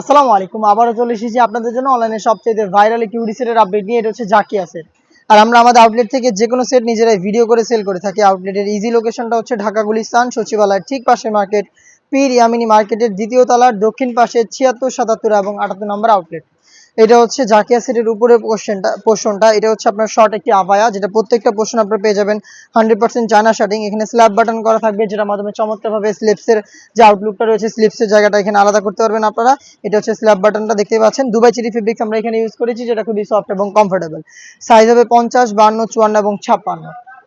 আসসালামু আলাইকুম। আবারও চলে এসেছি আপনাদের জন্য অনলাইনে সবচেয়ে ভাইরাল একটি উডি সেটের আপডেট নিয়ে। এটা হচ্ছে জাকিয়া সেট আর আমরা আমাদের আউটলেট থেকে যে কোনো সেট নিজেরাই ভিডিও করে সেল করে থাকি। আউটলেটের ইজি লোকেশনটা হচ্ছে ঢাকা গুলিস্তান, সচিবালয়ের ঠিক পাশে মার্কেট পীর ইয়ামিনী মার্কেটের দ্বিতীয় তলার দক্ষিণ পাশে ছিয়াত্তর, সাতাত্তর এবং আটাত্তর নম্বর আউটলেট এটা হচ্ছে জাকিয়া সেটের উপরের পোর্শনটা পোর্শনটা এটা হচ্ছে আপনার শর্ট একটি আবায়া, যেটা প্রত্যেকটা পোর্শন আপনার পেয়ে যাবেন হান্ড্রেড পার্সেন্ট চায়না শার্টিং এখানে স্ল্যাব বাটন করা থাকবে, যেটার মাধ্যমে চমৎকারভাবে স্লিপসের যে আউটলুকটা রয়েছে স্লিপসের জায়গাটা এখানে আলাদা করতে পারবেন আপনারা। এটা হচ্ছে স্ল্যাব বাটনটা দেখতে পাচ্ছেন। দুবাই চিরি ফেব্রিক্স আমরা এখানে ইউজ করেছি, যেটা খুবই সফট এবং কমফোর্টেবল সাইজ হবে পঞ্চাশ, বান্ন, চুয়ান্ন এবং ছাপ্পান্ন।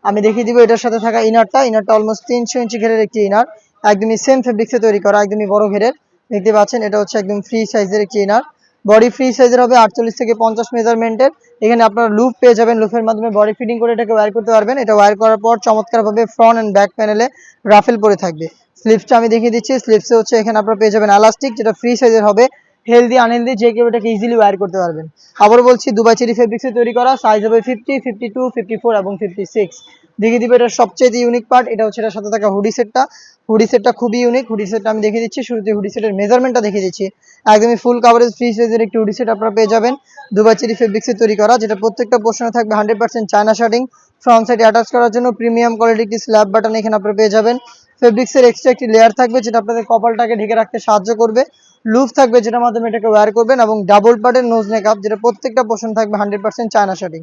আমি দেখিয়ে দিব এটার সাথে থাকা ইনারটা ইনারটা অলমোস্ট তিনশো ইঞ্চি ঘেরের একটি ইনার একদমই সেম ফেব্রিক্সে তৈরি করা, একদমই বড় ঘেরের। দেখতে পাচ্ছেন, এটা হচ্ছে একদম ফ্রি সাইজের একটি ইনার বডি ফ্রি সাইজের হবে আটচল্লিশ থেকে পঞ্চাশ মেজারমেন্টের এখানে আপনারা লুপ পেয়ে যাবেন লুপের মাধ্যমে বডি ফিটিং করে এটাকে ওয়্যার করতে পারবেন। এটা ওয়্যার করার পর চমৎকারভাবে ফ্রন্ট অ্যান্ড ব্যাক প্যানেলে রাফেল পরে থাকবে। স্লিপসটা আমি দেখিয়ে দিচ্ছি। স্লিপসে হচ্ছে এখানে আপনারা পেয়ে যাবেন এলাস্টিক যেটা ফ্রি সাইজের হবে। হেলদি আনহেলদি যে কেউ এটাকে ইজিলি ওয়্যার করতে পারবেন। আবার বলছি দুবাই চেরি ফেব্রিক্সে তৈরি করা সাইজ হবে fifty fifty two fifty four এবং ফিফটি সিক্স দেখিয়ে দিবে, এটা সবচেয়ে ইউনিক পার্ট এটা হচ্ছে এটার সাথে থাকা হুডি সেটটা হুডি সেটটা খুবই ইউনিক হুডি সেটটা আমি দেখিয়ে দিচ্ছি, শুরুতে হুডি সেটের মেজারমেন্টটা দেখিয়ে দিচ্ছি। একদমই ফুল কাভারেজ ফ্রি সাইজের একটি হুডি সেট আপনারা পেয়ে যাবেন। দুবাই চেরি ফেব্রিক্সে তৈরি করা, যেটা প্রত্যেকটা পোর্শনে থাকবে hundred percent China shirting front সাইডে অ্যাটাচ করার জন্য প্রিমিয়াম কোয়ালিটি একটি স্ল্যাব বাটন এখানে আপনারা পেয়ে যাবেন। ফেব্রিক্সের এক্সট্রা একটি লেয়ার থাকবে, যেটা আপনাদের কপালটাকে ঢেকে রাখতে সাহায্য করবে। লুফ থাকবে, যেটার মাধ্যমে এটাকে ওয়্যার করবেন এবং ডাবল পার্টের নোজ মেকআপ যেটা প্রত্যেকটা পোর্শন থাকবে হান্ড্রেড পার্সেন্ট চায়না শার্টিং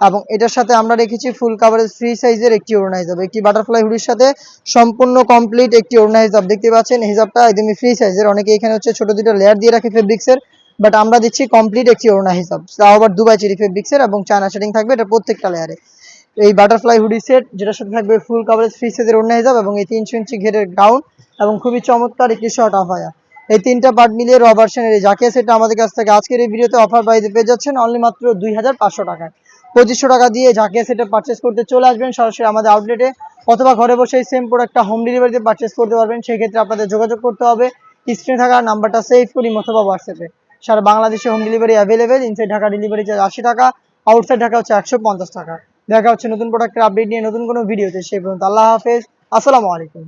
এবং এটার সাথে আমরা রেখেছি ফুল কাভারেজ ফ্রি সাইজের একটি ওড়না হিসাব একটি বাটারফ্লাই হুডির সাথে সম্পূর্ণ কমপ্লিট একটি ওড়না হিসাব দেখতে পাচ্ছেন হিসাবটা একদমই ফ্রি সাইজের অনেকে এখানে হচ্ছে ছোট দুটো লেয়ার দিয়ে রাখে ফেব্রিক্সের বাট আমরা দিচ্ছি কমপ্লিট একটি ওড়না হিসাব তাও আবার দুবাই চেরি ফেব্রিক্সের এবং চায়না শার্টিং থাকবে এটা প্রত্যেকটা লেয়ারে এই বাটারফ্লাই হুডি সেট যেটার সাথে থাকবে ফুল কাভারেজ ফ্রি সাইজের ওড়না হিসাব এবং এই তিনশো ইঞ্চি ঘেরের গাউন এবং খুবই চমৎকার একটি শর্ট আফায়া এই তিনটা পার্ট মিলিয়ে র ভার্সনের এই জাকিয়া সেটটা আমাদের কাছ থেকে আজকের এই ভিডিওতে অফার প্রাইসে পেয়ে যাচ্ছেন অনলি মাত্র দুই হাজার পাঁচশো টাকায়। পঁচিশশো টাকা দিয়ে জাকিয়া সেটা পারচেস করতে চলে আসবেন সরাসরি আমাদের আউটলেটে অথবা ঘরে বসে সেম প্রোডাক্টটা হোম ডেলিভারিতে পারচেস করতে পারবেন সেই ক্ষেত্রে আপনাদের যোগাযোগ করতে হবে। স্ক্রিনে থাকা নাম্বারটা সেভ করি অথবা হোয়াটসঅ্যাপে সারা বাংলাদেশে home delivery available inside Dhaka delivery charge আশি টাকা আউটসাইড ঢাকা হচ্ছে একশো পঞ্চাশ টাকা। দেখা হচ্ছে নতুন প্রোডাক্টের আপডেট নিয়ে নতুন কোনো ভিডিওতে সেই পর্যন্ত আল্লাহ হাফেজ, আসসালামু আলাইকুম।